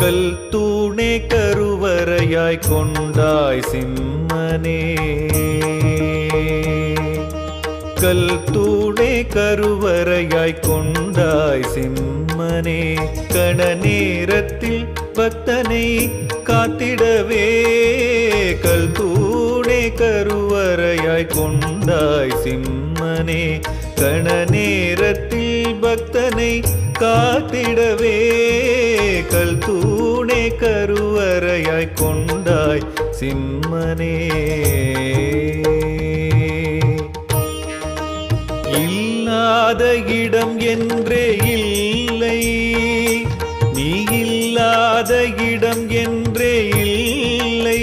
கல் தூணே கருவறையாய் கொண்டாய் சிம்மனே. கல் தூணே கருவறையாய் கொண்டாய் சிம்மனே. கண நேரத்தில் பக்தனை காத்திடவே. கல் தூணே கருவறையாய் கொண்டாய் சிம்மனே. கண நேரத்தில் பக்தனை காத்திடவே. கல் தூணே கருவறையாய் கொண்டாய் சிம்மனே. இல்லாத இடம் என்றே இல்லை நீ இல்லாத இடம் என்றே இல்லை.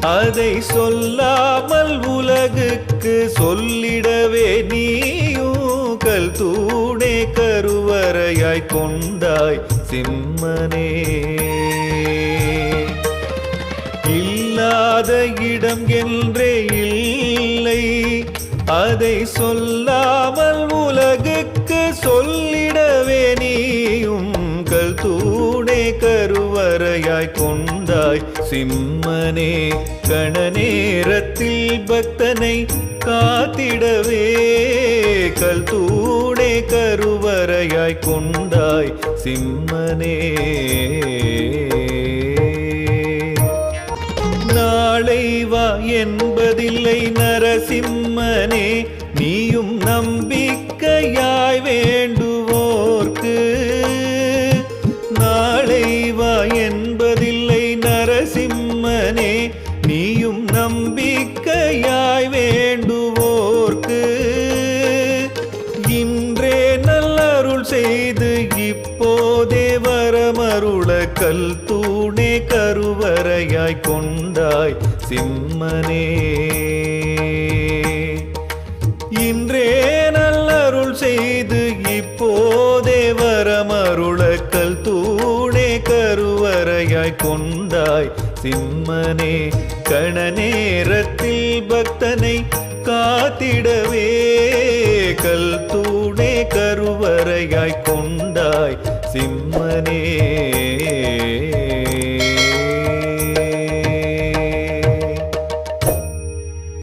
அதை சொல்லாமல் உலகுக்கு சொல்லிடவே நீயும் கல் தூ கருவறையாய் கொண்டாய் சிம்மனே. இல்லாத இடம் என்றே இல்லை. அதை சொல்லாமல் உலகுக்கு சொல்லிடவே நீயும் கல் தூணே கருவறையாய் கொண்டாய் சிம்மனே. கண நேரத்தில் பக்தனை காத்திடவே கல் தூ கருவறையாய் கொண்டாய் சிம்மனே. நாளை வா என்பதில்லை நரசிம்மனே நீயும் நம்பிக்கையாய் வேண்டுவோர்க்கு. நாளை வா என்பதில்லை நரசிம்மனே செய்து இப்போதே வரமருள கல் தூணே கருவறையாய் கொண்டாய் சிம்மனே. இன்றே நல்லருள் செய்து இப்போதே வரமருள கல் தூணே கருவறையாய் கொண்டாய் சிம்மனே. கண நேரத்தில் பக்தனை காத்திடவே கல் தூணே கருவறையாய் கொண்டாய் சிம்மனே.